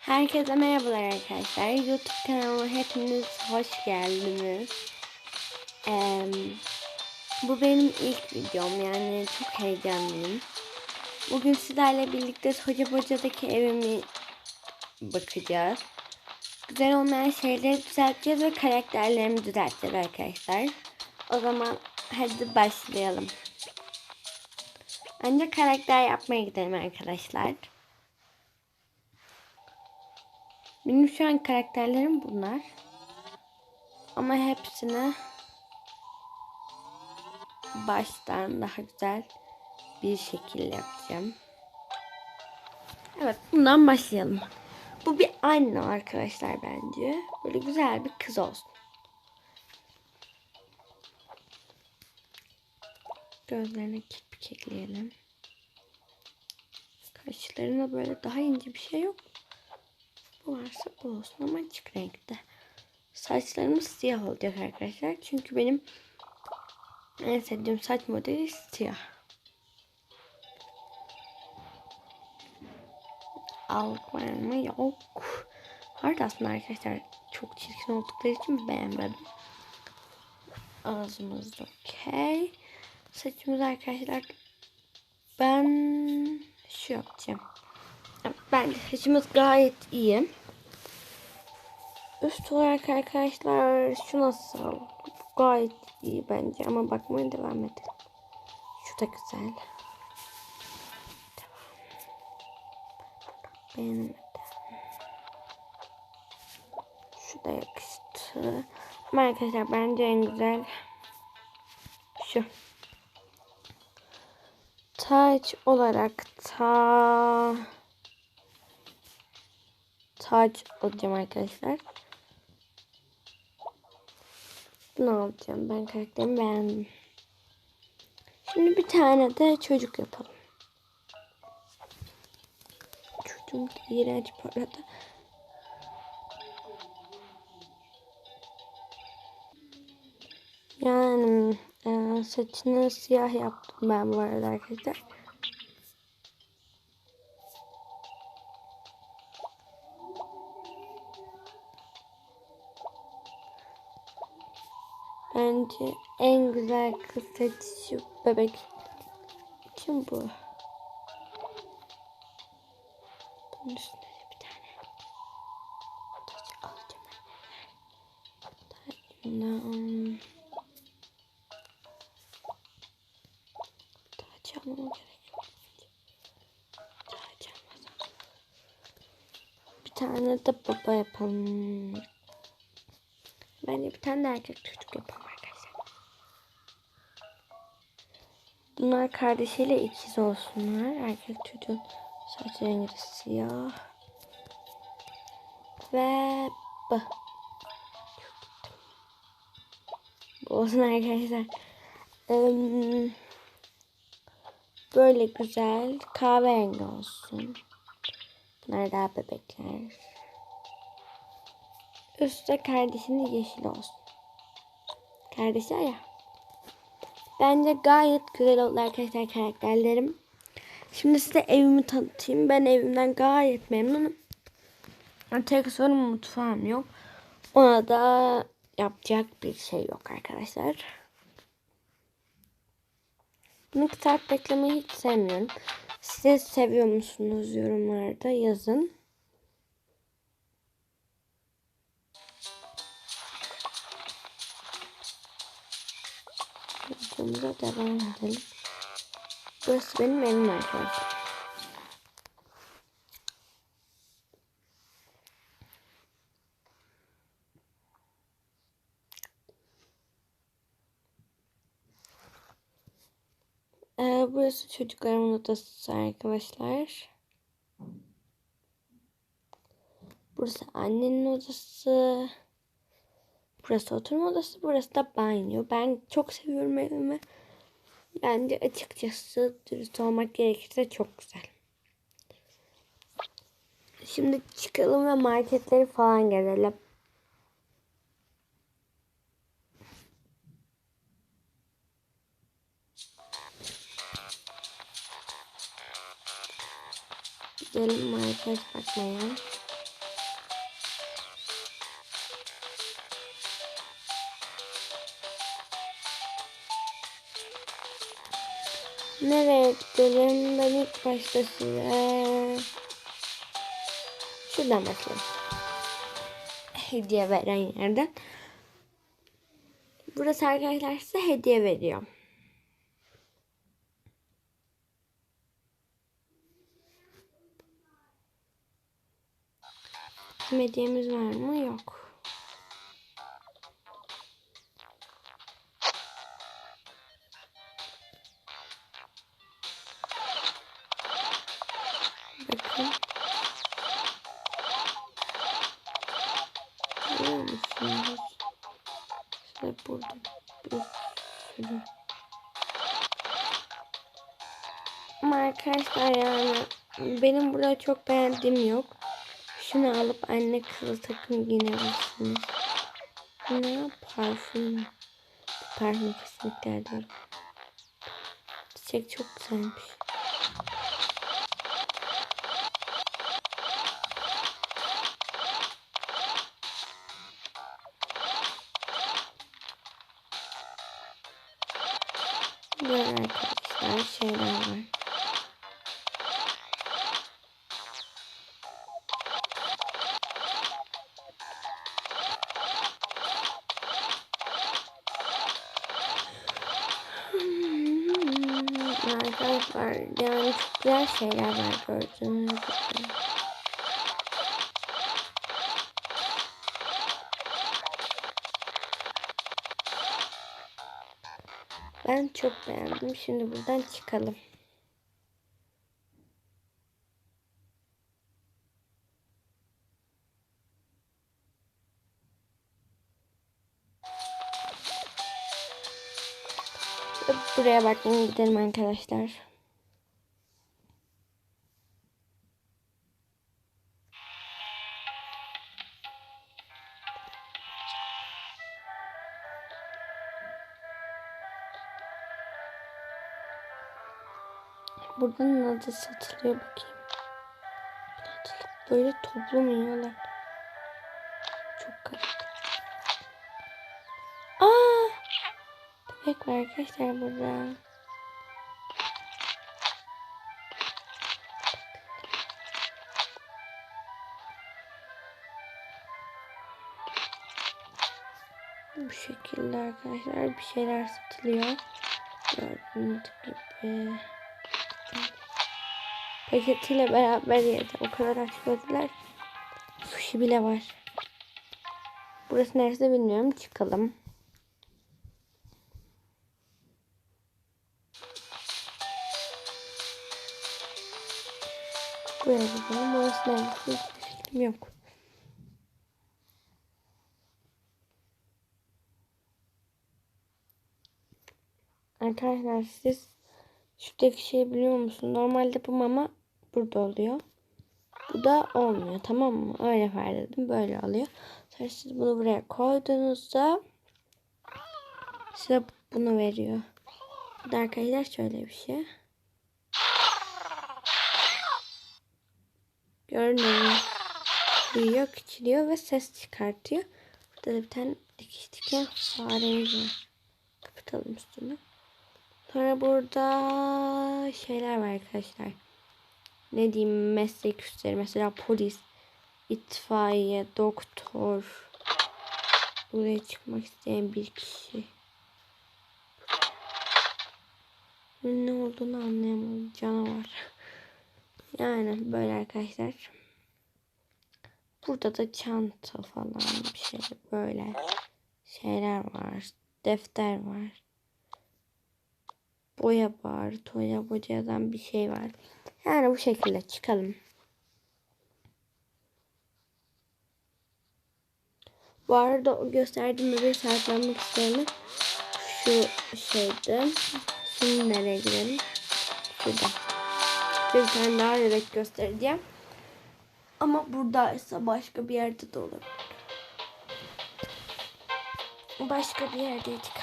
Herkese merhabalar arkadaşlar. YouTube kanalıma hepiniz hoş geldiniz. Ee, bu benim ilk videom yani çok heyecanlıyım. Bugün sizlerle birlikte Hoca Boca'daki evimi bakacağız. Güzel olmayan şeyleri düzelteceğiz ve karakterlerimi düzelteceğiz arkadaşlar. O zaman hadi başlayalım. Önce karakter yapmaya gidelim arkadaşlar. Benim şu an karakterlerim bunlar. Ama hepsini baştan daha güzel bir şekilde yapacağım. Evet bundan başlayalım. Bu bir anne arkadaşlar bence. Böyle güzel bir kız olsun. Gözlerine kirpik ekleyelim. Kaşlarına böyle daha ince bir şey yok. Bu varsa bu olsun ama açık renkte. Saçlarımız siyah olacak arkadaşlar. Çünkü benim en sevdiğim saç modeli siyah. Allık var mı? Yok. Vardı aslında arkadaşlar. Çok çirkin oldukları için beğenmedim. Ağzımız okey. Saçımız arkadaşlar ben şu yapacağım. Bence saçımız gayet iyi. Üst olarak arkadaşlar şu nasıl? Gayet iyi bence ama bakmaya devam edelim. Şu da güzel. Devam. Beğenmedim. Şu da yakıştı. Ama arkadaşlar bence en güzel şu. Taç olarak ta taç alacağım arkadaşlar. Bunu alacağım. Ben karakterimi beğendim. Şimdi bir tane de çocuk yapalım. Çocuğum iğrenç arada. Yani e, saçını siyah yaptım ben bu arada arkadaşlar. Bence en güzel kız saçı bebek için bu. Bunun üstüne bir tane taç alacağım. Tacından taç almam gerek. Taç almadan. Bir tane de baba yapalım. Bence bir tane de erkek çocuk yapalım arkadaşlar. Bunlar kardeşiyle ikiz olsunlar. Erkek çocuğun saç rengi siyah. Ve bu. Bu olsun arkadaşlar. Böyle güzel kahverengi olsun. Bunlar daha bebekler. Üstte kardeşinin yeşil olsun. Kardeşi ya. Bence gayet güzel oldu arkadaşlar karakterlerim. Şimdi size evimi tanıtayım. Ben evimden gayet memnunum. Tek sorun mutfağım yok. Ona da yapacak bir şey yok arkadaşlar. Kitap beklemeyi hiç sevmiyorum. Siz seviyor musunuz yorumlarda yazın. Videomuza devam edelim. Burası benim evim arkadaşlar. Ee, burası çocuklarımın odası arkadaşlar. Burası annenin odası. Burası oturma odası, burası da banyo. Ben çok seviyorum evimi. Bence açıkçası dürüst olmak gerekirse çok güzel. Şimdi çıkalım ve marketleri falan gezelim. Gidelim market bakmaya. Nereye gidelim? Ben ilk başta size... Şuradan başlayalım. Hediye veren yerden. Burası arkadaşlar size hediye veriyor. Hediyemiz var mı? Yok. Yani benim burada çok beğendiğim yok. Şunu alıp anne kızıl takım giyinebilirsiniz. Ne? Parfüm. Parfüm kesinlikle değil. Çiçek çok güzelmiş. Böyle Arkadaşlar yani güzel şeyler var gördüğünüz gibi. Ben çok beğendim. Şimdi buradan çıkalım. Buraya bakmaya gidelim arkadaşlar. Buradan adı satılıyor bakayım. Böyle toplu mu yiyorlar? Çok garip. Aa! Bebek var arkadaşlar burada. Bu şekilde arkadaşlar bir şeyler satılıyor. Gördüğünüz gibi. Paketiyle beraber yedi. O kadar aç gördüler. Sushi bile var. Burası neresi bilmiyorum. Çıkalım. Buraya bakalım. Burası neresi? Hiçbir yok. Arkadaşlar siz şuradaki şeyi biliyor musunuz? Normalde bu mama burada oluyor. Bu da olmuyor tamam mı? Öyle fark ettim. Böyle oluyor. Sonra siz bunu buraya koyduğunuzda size bunu veriyor. Bu da arkadaşlar şöyle bir şey. Gördüğünüz mü? Büyüyor, küçülüyor ve ses çıkartıyor. Burada da bir tane dikiş diken faremiz var. Kapatalım üstünü. Sonra burada şeyler var arkadaşlar. Ne diyeyim meslek üstleri mesela polis, itfaiye, doktor. Buraya çıkmak isteyen bir kişi. Ne olduğunu anlayamadım. Canavar. Yani böyle arkadaşlar. Burada da çanta falan bir şey böyle şeyler var. Defter var boya var. Toya boyadan bir şey var. Yani bu şekilde çıkalım. Bu arada gösterdiğim bebeği sahiplenmek isteyene şu şeydi. Şimdi nereye gidelim? Şurada. Bir tane daha bebek göstereceğim. Ama buradaysa başka bir yerde de olur. Başka bir yerdeydik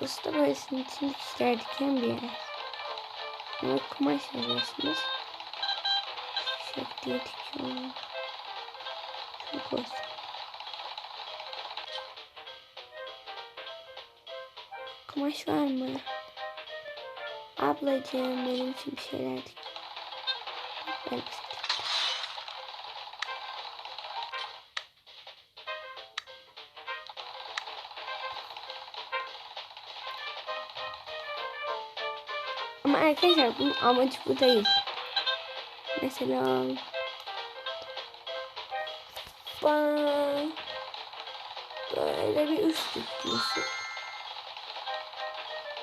Burası da böyle sizin için dikişler diken bir yer. Ama kumaş alıyorsunuz. Şekliye dikiyorum. Çok olsun. Kumaş var mı? Ablacığım benim için bir şeyler dik. Elbise Ama arkadaşlar bunun amacı bu değil. Mesela ben böyle bir üst tutuyorsun.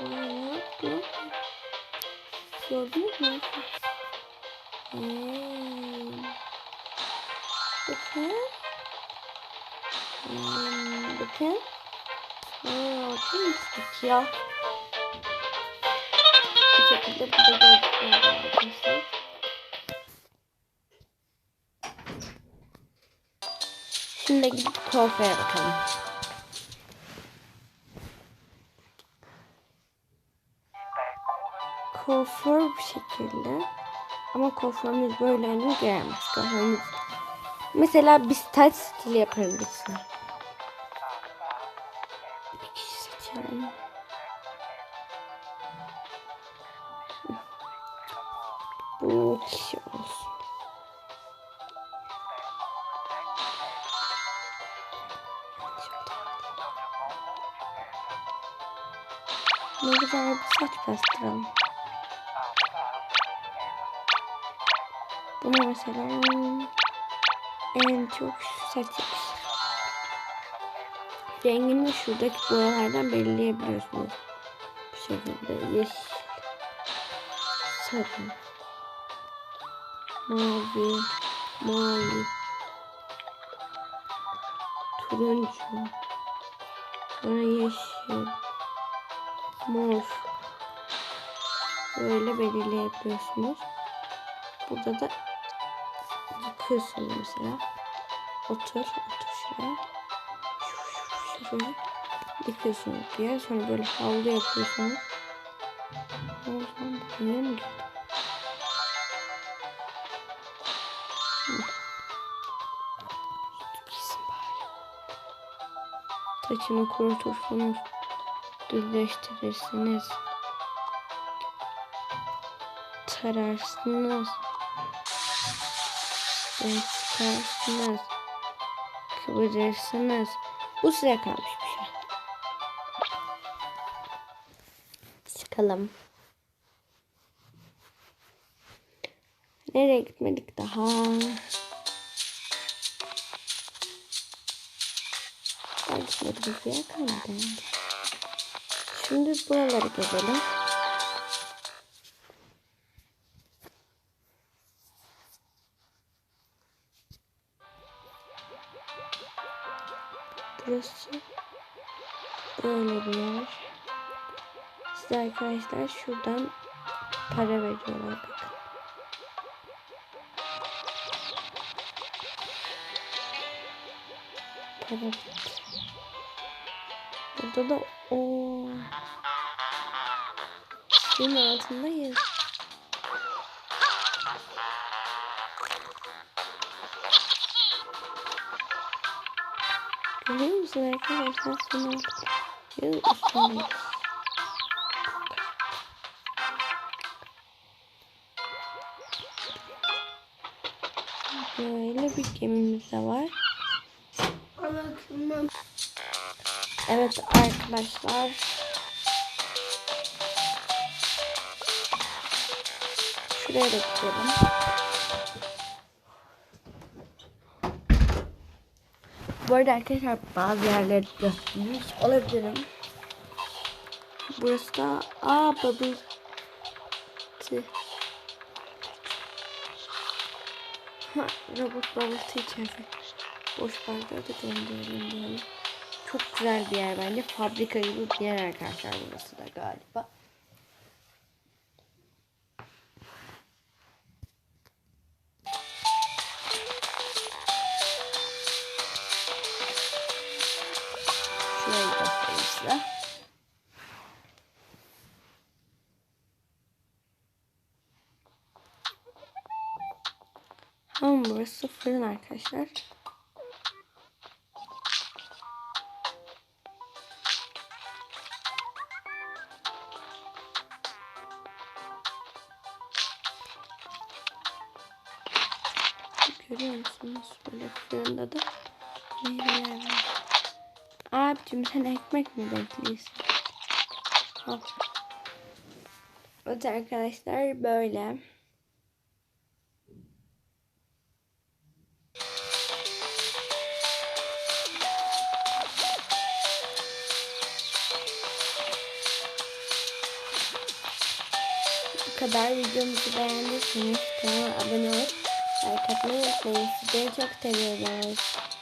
Bak lan. Gördünüz mü? Hmm. Bakın. Hmm, bakın. Aa, çok üstlük ya. Şekilde burada gördükleri arkadaşlar. Şimdi gidip kuaföre bakalım. Kuaför bu şekilde. Ama kuaförümüz böyle hani gelmez. Kuaförümüz Mesela biz taç stili yapabilirsin. Bir kişi seçelim. Kişi olsun. Ne güzel bir saç bastıralım. Buna mesela en çok şu. Rengini şuradaki boyalardan belirleyebiliyorsunuz. Bu şekilde yeşil, sarı, mavi, mavi, turuncu, sonra yeşil, mor. Böyle belirleyebiliyorsunuz. Burada da yıkıyorsunuz mesela. Otur, otur şuraya. Şuraya. Yıkıyorsunuz diye. Sonra böyle havlu yapıyorsunuz. O zaman buraya mı geldi? Saçını kurutursunuz. Düzleştirirsiniz. Tararsınız. Çıkarsınız. Kıvırırsınız. Bu size kalmış bir şey. Çıkalım. Nereye gitmedik daha? Bir yer kalmadı. Şimdi buraları gezelim. Burası böyle bir yer. Size arkadaşlar şuradan para veriyorlar bakın. Para bitti. Burada da o suyun altındayız. Görüyor musun arkadaşlar suyun altında? Yıl üstündeyiz. Böyle bir gemimiz de var. Evet arkadaşlar. Şuraya da gidelim. Bu arada arkadaşlar bazı yerleri göstermiş olabilirim. Burası da aa bubble robot bubble tea içeride. Boş bardağı da gönderelim diyelim. Çok güzel bir yer bence. Fabrika gibi bir yer arkadaşlar burası da galiba. Şurayı göstereyim size. Tamam burası fırın arkadaşlar. Abicim sen ekmek mi bekliyorsun? Evet arkadaşlar böyle. Bu kadar videomuzu beğendiyseniz kanala abone olup like atmayı unutmayın. Sizleri çok seviyoruz.